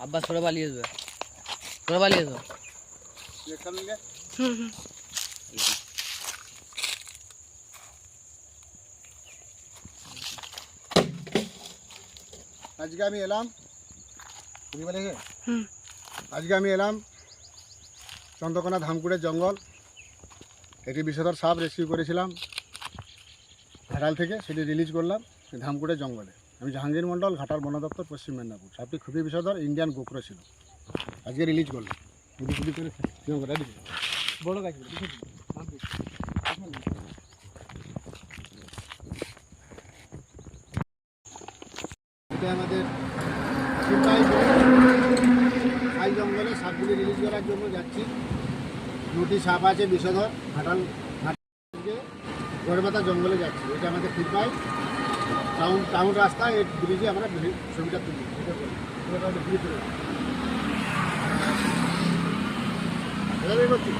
আব্বাস সরে পালিয়ে যাবে সরে পালিয়ে যাও হুম হুম আজকে আমি এলাম। পেরেছে হুম। আজকে আমি এলাম চন্দ্রকোনা ধামকুড়ের জঙ্গল। একটি বিষধর সাপ রেস্কিউ করেছিলাম। ঘাটাল থেকে সেটি রিলিজ করলাম ধামকুড়ের জঙ্গলে। আমি জাহাঙ্গীর মণ্ডল, ঘাটাল বন দপ্তর, পশ্চিম মেদিনীপুর। সাপটি খুবই বিষধর ইন্ডিয়ান গোকরো ছিল। আজকে রিলিজ করলাম গুটি গুটি করে কেউ করে দিবি। বড় আমাদের চিন্তাই জঙ্গলে সাপগুলি রিলিজ করার জন্য যাচ্ছি। দুটি সাপ আছে বিষধর ঘাটাল ঘাটাল গড়বাতা জঙ্গলে যাচ্ছি। এটা আমাদের ফিরপাই টাউন টাউন রাস্তা এই ব্রিজে আমরা ছবিটা তুলি। এটা করছি।